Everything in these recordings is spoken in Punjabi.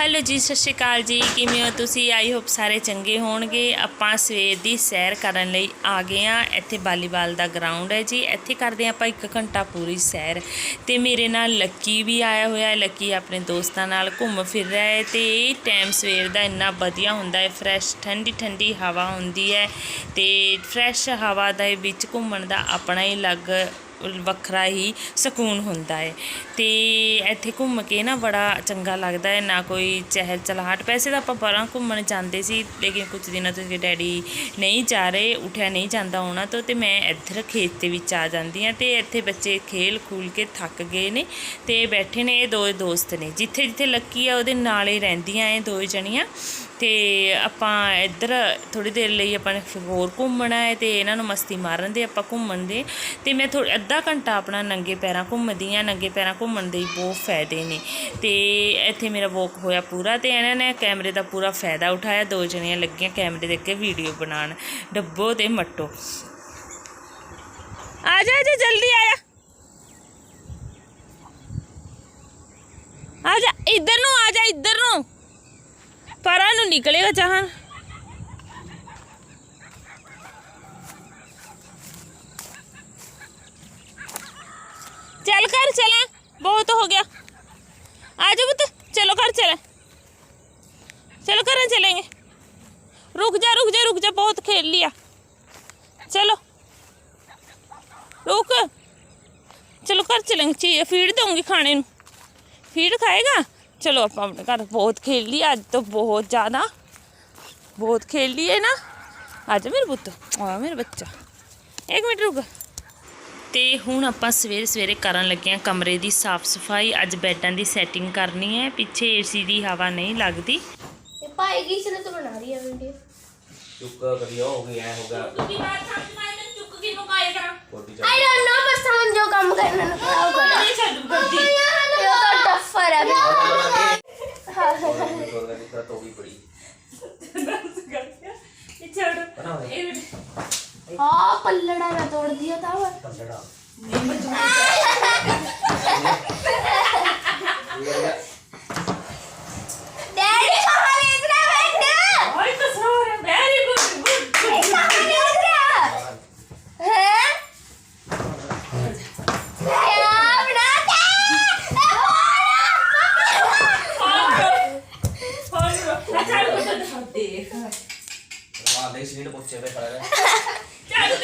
ਹੈਲੋ ਜੀ, ਸਤਿ ਸ਼੍ਰੀ ਅਕਾਲ ਜੀ। ਕਿਵੇਂ ਹੋ ਤੁਸੀਂ? ਆਈ ਹੋਪ ਸਾਰੇ ਚੰਗੇ ਹੋਣਗੇ। ਆਪਾਂ ਸਵੇਰ ਦੀ ਸੈਰ ਕਰਨ ਲਈ ਆ ਗਏ ਆ ਇੱਥੇ ਵਾਲੀਬਾਲ ਦਾ ਗਰਾਊਂਡ ਹੈ ਜੀ। ਇੱਥੇ ਕਰਦੇ ਹਾਂ ਆਪਾਂ 1 ਘੰਟਾ ਪੂਰੀ ਸੈਰ। ਤੇ ਮੇਰੇ ਨਾਲ ਲੱਕੀ ਵੀ ਆਇਆ ਹੋਇਆ ਹੈ। ਲੱਕੀ ਆਪਣੇ ਦੋਸਤਾਂ ਨਾਲ ਘੁੰਮ ਫਿਰ ਰਿਹਾ ਹੈ ਤੇ ਇਹ ਟਾਈਮ ਸਵੇਰ ਦਾ ਇੰਨਾ ਵਧੀਆ ਹੁੰਦਾ ਹੈ। ਫਰੈਸ਼ ਠੰਡੀ ਠੰਡੀ ਹਵਾ ਹੁੰਦੀ ਹੈ ਤੇ ਫਰੈਸ਼ ਹਵਾ ਦੇ ਵਿੱਚ ਘੁੰਮਣ ਦਾ ਆਪਣਾ ਹੀ ਅਲੱਗ ਵੱਖਰਾ ਹੀ ਸਕੂਨ ਹੁੰਦਾ ਹੈ। ਤੇ ਇੱਥੇ ਘੁੰਮ ਕੇ ਨਾ ਬੜਾ ਚੰਗਾ ਲੱਗਦਾ ਹੈ। ਨਾ ਕੋਈ ਚਹਿਲ ਚਲਾਹਟ। ਵੈਸੇ ਤਾਂ ਆਪਾਂ ਪਰਾਂ ਘੁੰਮਣ ਜਾਂਦੇ ਸੀ, ਲੇਕਿਨ ਕੁਝ ਦਿਨਾਂ ਤੋਂ ਕਿ ਡੈਡੀ ਨਹੀਂ ਜਾ ਰਹੇ, ਉਠਿਆ ਨਹੀਂ ਜਾਂਦਾ ਉਹਨਾਂ ਤੋਂ, ਤੇ ਮੈਂ ਇੱਧਰ ਖੇਤ ਦੇ ਵਿੱਚ ਆ ਜਾਂਦੀ ਹਾਂ ਤੇ ਇੱਥੇ ਬੱਚੇ ਖੇਲ ਖੂਲ ਕੇ ਥੱਕ ਗਏ ਨੇ ਤੇ ਬੈਠੇ ਨੇ ਇਹ ਦੋ ਦੋਸਤ ਨੇ। ਜਿੱਥੇ ਜਿੱਥੇ ਲੱਕੀ ਆ ਉਹਦੇ ਨਾਲ ਹੀ ਰਹਿੰਦੀਆਂ ਇਹ ਦੋ ਜਣੀਆਂ। ਅਤੇ ਆਪਾਂ ਇੱਧਰ ਥੋੜ੍ਹੀ ਦੇਰ ਲਈ ਆਪਾਂ ਨੇ ਹੋਰ ਘੁੰਮਣਾ ਹੈ ਅਤੇ ਇਹਨਾਂ ਨੂੰ ਮਸਤੀ ਮਾਰਨ ਦੇ ਆਪਾਂ ਘੁੰਮਣ ਦੇ। ਅਤੇ ਮੈਂ ਥੋੜਾ ਅੱਧਾ ਘੰਟਾ ਆਪਣਾ ਨੰਗੇ ਪੈਰਾਂ ਘੁੰਮਦੀ ਹਾਂ, ਨੰਗੇ ਪੈਰਾਂ ਘੁੰਮਣ ਦੇ ਬਹੁਤ ਫਾਇਦੇ ਨੇ। ਅਤੇ ਇੱਥੇ ਮੇਰਾ ਵੋਕ ਹੋਇਆ ਪੂਰਾ ਅਤੇ ਇਹਨਾਂ ਨੇ ਕੈਮਰੇ ਦਾ ਪੂਰਾ ਫਾਇਦਾ ਉਠਾਇਆ, ਦੋ ਜਣੀਆਂ ਲੱਗੀਆਂ ਕੈਮਰੇ ਦੇ ਅੱਗੇ ਵੀਡੀਓ ਬਣਾਉਣ। ਡੱਬੋ ਅਤੇ ਮੱਟੋ। ਆ ਜਾ ਜੀ, ਜਲਦੀ ਆਇਆ ਆ ਜਾ, ਇੱਧਰ ਨੂੰ ਆ ਜਾ, ਇੱਧਰ ਨੂੰ। ਪਰਾਂ ਨੂੰ ਨਿਕਲੇਗਾ ਜਹਾਨ चल कर चले बहुत हो गया आ जाओ पुत्र चलो घर चले चलो घर चलेंगे रुक जा रुक जा रुक जा बहुत खेल लिया चलो रुक चलो घर चलेंगे चीज फीड दूंगी खाने ਨੂੰ फीड खाएगा ਚਲੋ ਆਪਾਂ ਆਪਣੇ ਘਰ ਬਹੁਤ ਖੇਡ ਲਈ ਅੱਜ ਤਾਂ ਬਹੁਤ ਜ਼ਿਆਦਾ। ਬਹੁਤ ਖੇਡ ਲਈਏ ਨਾ। ਅੱਜ ਮੇਰੇ ਪੁੱਤ ਆ ਮੇਰਾ ਬੱਚਾ। ਇੱਕ ਮਿੰਟ ਰੁਕ। ਤੇ ਹੁਣ ਆਪਾਂ ਸਵੇਰੇ ਸਵੇਰੇ ਕਰਨ ਲੱਗੇ ਆ ਕਮਰੇ ਦੀ ਸਾਫ਼ ਸਫ਼ਾਈ। ਅੱਜ ਬੈੱਡਾਂ ਦੀ ਸੈਟਿੰਗ ਕਰਨੀ ਹੈ। ਪਿੱਛੇ ਏਸੀ ਦੀ ਹਵਾ ਨਹੀਂ ਲੱਗਦੀ। ਇਹ ਭਾਈ ਕੀ ਚਲੇ ਤੋਂ ਬਣਾ ਰਹੀ ਹੈ ਵੀਡੀਓ? ਚੁੱਕਾ ਕਰਿਆ ਹੋ ਗਿਆ ਐ ਹੋ ਗਿਆ। ਕਿਉਂਕਿ ਮੈਂ ਥੱਕ ਮੈਂ ਚੁੱਕ ਕੇ ਮੁਕਾਇਆ ਕਰਾਂ। ਆਈ ਡੋਨਟ ਨੋ ਬਸ ਸਮਝੋ ਕੰਮ ਕਰਨਾ ਨਾ। ਕਰਾਓ ਕਰ ਛੱਡ ਉਹਨੇ ਕਿਹਾ ਤੋੜੀ ਬੜੀ ਹਾਂ ਪੱਲੜਾ। ਮੈਂ ਤੋੜ ਦਿਆ ਤਾ ਵਾ ਕੰਡੜਾ ਇਹ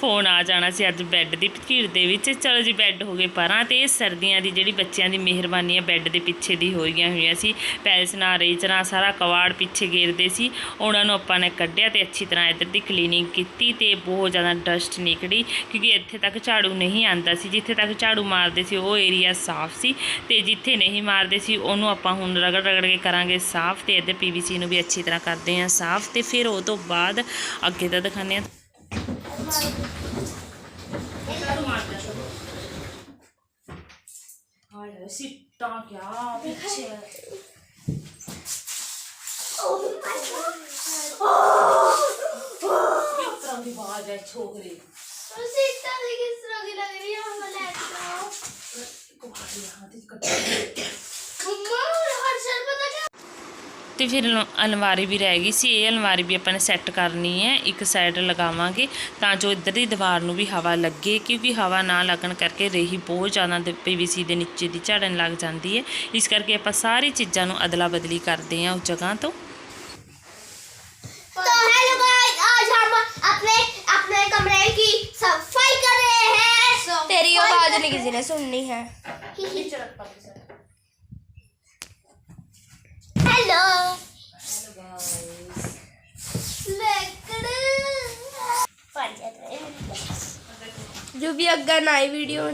ਫੋਨ ਆ ਜਾਣਾ ਸੀ ਅੱਜ ਬੈੱਡ ਦੀ ਢਕੀਰ ਦੇ ਵਿੱਚ। ਚਲੋ ਜੀ, ਬੈੱਡ ਹੋ ਗਏ ਪਰਾਂ ਤੇ ਇਹ ਸਰਦੀਆਂ ਦੀ ਜਿਹੜੀ ਬੱਚਿਆਂ ਦੀ ਮਿਹਰਬਾਨੀ ਹੈ ਬੈੱਡ ਦੇ ਪਿੱਛੇ ਦੀ ਹੋਈਆਂ ਹੋਈਆਂ ਸੀ। ਪੈਲਸ ਨਾਲ ਰੇਚਣਾ ਸਾਰਾ ਕਵਾੜ ਪਿੱਛੇ ਗੇਰਦੇ ਸੀ। ਉਹਨਾਂ ਨੂੰ ਆਪਾਂ ਨੇ ਕੱਢਿਆ ਤੇ ਅੱਛੀ ਤਰ੍ਹਾਂ ਇੱਧਰ ਦੀ ਕਲੀਨਿੰਗ ਕੀਤੀ ਤੇ ਬਹੁਤ ਜ਼ਿਆਦਾ ਡਸਟ ਨਿਕਲੀ ਕਿਉਂਕਿ ਇੱਥੇ ਤੱਕ ਝਾੜੂ ਨਹੀਂ ਆਂਦਾ ਸੀ। ਜਿੱਥੇ ਤੱਕ ਝਾੜੂ ਮਾਰਦੇ ਸੀ, ਉਹ ਏਰੀਆ ਸਾਫ਼ ਸੀ ਤੇ ਜਿੱਥੇ ਨਹੀਂ ਮਾਰਦੇ ਸੀ, ਉਹਨੂੰ ਆਪਾਂ ਹੁਣ ਰਗੜ ਰਗੜ ਕੇ ਕਰਾਂਗੇ ਸਾਫ਼ ਤੇ ਇੱਧਰ ਪੀਵੀਸੀ ਨੂੰ ਵੀ ਅੱਛੀ ਤਰ੍ਹਾਂ ਕਰਦੇ ਹਾਂ ਸਾਫ਼ ਤੇ ਫਿਰ ਉਹ ਤੋਂ ਬਾਅਦ ਅੱਗੇ ਦਾ ਦਿਖਾਉਂਦੇ ਹਾਂ। ਹਾਏ ਸਿੱਟਾ ਕਿਆ ਪਿੱਛੇ ਕਿਸ ਤਰ੍ਹਾਂ ਦੀ ਆਵਾਜ਼ ਹੈ ਛੋਕਰੇ सीता ਤੇ ਫਿਰ ਅਲ- ਅਲਮਾਰੀ ਵੀ ਰਹਿ ਗਈ ਸੀ ਇਹ ਅਲਮਾਰੀ ਵੀ ਆਪਾਂ ਨੇ ਸੈੱਟ ਕਰਨੀ ਹੈ ਇੱਕ ਸਾਈਡ ਲਗਾਵਾਂਗੇ ਤਾਂ ਜੋ ਇੱਧਰ ਦੀ ਦੀਵਾਰ ਨੂੰ ਵੀ ਹਵਾ ਲੱਗੇ ਕਿਉਂਕਿ ਹਵਾ ਨਾ ਲੱਗਣ ਕਰਕੇ ਰੇਹੀ ਬਹੁਤ ਜ਼ਿਆਦਾ ਦੇ ਪੀਵੀਸੀ ਦੇ ਨੀਚੇ ਦੀ ਝੜਨ ਲੱਗ ਜਾਂਦੀ ਹੈ ਇਸ ਕਰਕੇ ਆਪਾਂ ਸਾਰੀ ਚੀਜ਼ਾਂ ਨੂੰ ਅਦਲਾ ਬਦਲੀ ਕਰਦੇ ਹਾਂ ਉਸ ਜਗ੍ਹਾ ਤੋਂ तो हेलो गाइस आज हम अपने अपने कमरे की सफाई कर रहे हैं तेरी आवाज नहीं किसी ने सुननी है हेलो जो भी अग्गा नई वीडियो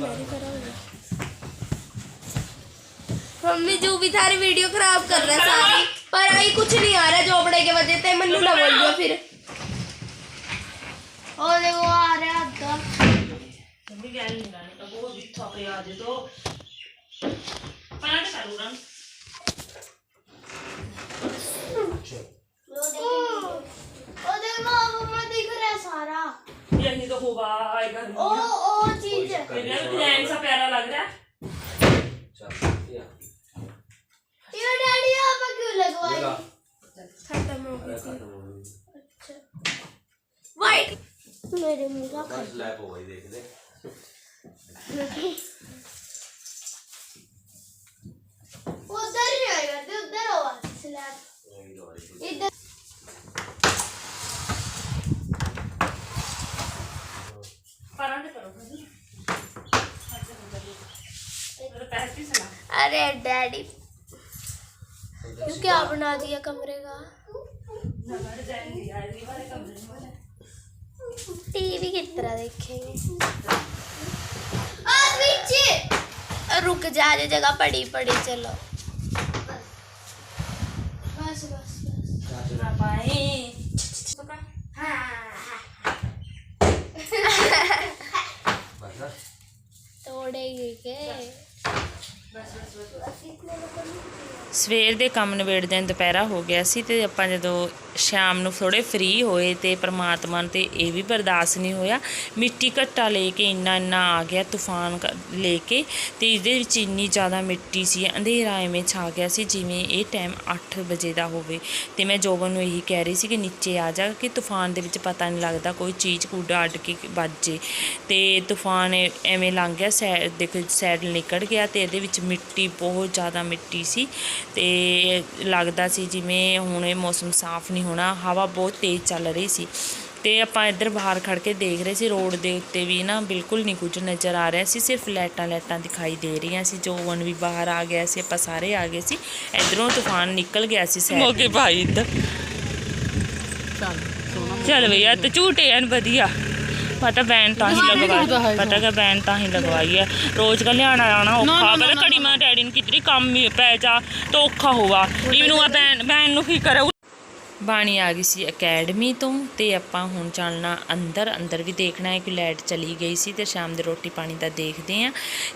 मम्मी जो भी थारी वीडियो खराब कर रहा सारी। पर आई कुछ नहीं आ रहा जोबड़े के वजह से। मनु ना बोल दो फिर। और देखो आ रहा है मम्मी नहीं का बहुत थक आज तो करूँ ओ चीज डिजाइन सा प्यारा लग रहा है चल ये ये डैडी आप क्यों ये लगवाई ला खत्म हो अरे खत्म हो गई वाइट मेरे मुंह का बस लैप हो गई देख ले उधर ही आएगा तो उधर होगा स्लैब वही तो वाली इधर परांठे करो मेरे पैर की सलाह अरे डैडी तू क्या बना दिया कमरे का डिजाइन दिया है ये वाले कमरे में टीवी की तरह देखेंगे और पीछे रुक जा जो जगह पड़ी पड़ी चलो ना पाए ਸਵੇਰ ਦੇ ਕੰਮ ਨਿਬੇੜਦੇ ਨੂੰ ਦੁਪਹਿਰਾ ਹੋ ਗਿਆ ਸੀ ਤੇ ਆਪਾਂ ਜਦੋਂ ਸ਼ਾਮ ਨੂੰ ਥੋੜੇ ਫ੍ਰੀ ਹੋਏ ਤੇ ਪ੍ਰਮਾਤਮਾ ਨੂੰ ਤੇ ਇਹ ਵੀ ਬਰਦਾਸ਼ਤ ਨਹੀਂ ਹੋਇਆ। ਮਿੱਟੀ ਘੱਟਾ ਲੈ ਕੇ ਇੰਨਾ ਇੰਨਾ ਆ ਗਿਆ ਤੂਫਾਨ ਕ- ਲੈ ਕੇ ਤੇ ਇਹਦੇ ਵਿੱਚ ਇੰਨੀ ਜ਼ਿਆਦਾ ਮਿੱਟੀ ਸੀ, ਅੰਧੇਰਾ ਐਵੇਂ ਛਾ ਗਿਆ ਸੀ ਜਿਵੇਂ ਇਹ ਟਾਈਮ 8 ਵਜੇ ਦਾ ਹੋਵੇ। ਤੇ ਮੈਂ ਜੋਬਨ ਨੂੰ ਇਹੀ ਕਹਿ ਰਹੀ ਸੀ ਕਿ ਨੀਚੇ ਆ ਜਾ ਕਿ ਤੂਫਾਨ ਦੇ ਵਿੱਚ ਪਤਾ ਨਹੀਂ ਲੱਗਦਾ ਕੋਈ ਚੀਜ਼ ਕੂੜਾ ਅੱਡ ਕੇ ਵੱਜ ਜੇ। ਤੇ ਤੂਫਾਨ ਐਵੇਂ ਲੰਘ ਗਿਆ ਸਾਈਡ ਦੇਖੋ ਸਾਈਡ ਨਿਕਲ ਗਿਆ ਤੇ ਇਹਦੇ ਵਿੱਚ ਮਿੱਟੀ, ਬਹੁਤ ਜ਼ਿਆਦਾ ਮਿੱਟੀ ਸੀ। ਤੇ ਲੱਗਦਾ ਸੀ ਜਿਵੇਂ ਹੁਣ ਇਹ ਮੌਸਮ ਸਾਫ਼ ਨਹੀਂ ਹੋਣਾ ਹਵਾ ਬਹੁਤ ਤੇਜ਼ ਚੱਲ ਰਹੀ ਸੀ। ਤੇ ਆਪਾਂ ਇੱਧਰ ਬਾਹਰ ਖੜ ਕੇ ਦੇਖ ਰਹੇ ਸੀ ਰੋਡ ਦੇ ਉੱਤੇ ਵੀ ਨਾ ਬਿਲਕੁਲ ਨਹੀਂ ਕੁਝ ਨਜ਼ਰ ਆ ਰਿਹਾ ਸੀ ਸਿਰਫ ਲਾਈਟਾਂ ਲਾਈਟਾਂ ਦਿਖਾਈ ਦੇ ਰਹੀਆਂ ਸੀ। ਜੋਵਨ ਵੀ ਬਾਹਰ ਆ ਗਿਆ ਸੀ ਆਪਾਂ ਸਾਰੇ ਆ ਗਏ ਸੀ। ਇਧਰੋਂ ਤੂਫਾਨ ਨਿਕਲ ਗਿਆ ਸੀ ਸਾਈਡ ਮੋਗੇ ਭਾਈ ਇੱਧਰ। ਚੱਲ ਭਈਆ ਤੇ ਝੂਟੇ ਐਨ ਵਧੀਆ। ਪਤਾ ਬੈਨ ਤਾਂ ਹੀ ਲਗਵਾਈ। ਪਤਾ ਕਿ ਬੈਨ ਤਾਂ ਹੀ ਲਗਵਾਈ ਹੈ। ਰੋਜ਼ का ਲਿਆਣਾ ਆਣਾ ਔਖਾ ਪਰ ਘੜੀ ਮੈਂ ਡੈਡੀ ਨੂੰ ਕਿਤਨੀ ਕੰਮ ਹੀ ਪੈ ਜਾ ਤਾਂ ਔਖਾ ਹੋਵਾ ਇਹਨੂੰ ਆ ਬੈਨ ਬੈਨ ਨੂੰ ਕੀ ਕਰੇ? ਬਾਣੀ ਆ ਗਈ ਸੀ ਅਕੈਡਮੀ ਤੋਂ ਤੇ ਆਪਾਂ ਹੁਣ ਚੱਲਣਾ ਅੰਦਰ ਅੰਦਰ ਵੀ ਦੇਖਣਾ ਹੈ ਕਿ ਲਾਈਟ ਚਲੀ ਗਈ ਸੀ ਤੇ ਸ਼ਾਮ ਦੇ ਰੋਟੀ ਪਾਣੀ ਦਾ ਦੇਖਦੇ ਆਂ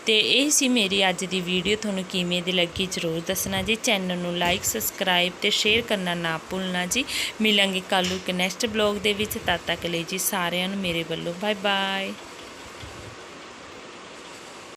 ਤੇ ਇਹ ਸੀ ਮੇਰੀ ਅੱਜ ਦੀ ਵੀਡੀਓ, ਤੁਹਾਨੂੰ ਕਿਵੇਂ ਦੀ ਲੱਗੀ ਜਰੂਰ ਦੱਸਣਾ ਜੀ। ਚੈਨਲ ਨੂੰ ਲਾਈਕ, ਸਬਸਕ੍ਰਾਈਬ ਤੇ ਸ਼ੇਅਰ ਕਰਨਾ ਨਾ ਭੁੱਲਣਾ ਜੀ। ਮਿਲਾਂਗੇ ਕੱਲ੍ਹ ਨੂੰ ਇੱਕ ਨੈਕਸਟ ਬਲੌਗ ਦੇ ਵਿੱਚ, ਤਦ ਤੱਕ ਲਈ ਜੀ ਸਾਰਿਆਂ ਨੂੰ ਮੇਰੇ ਵੱਲੋਂ। Bye bye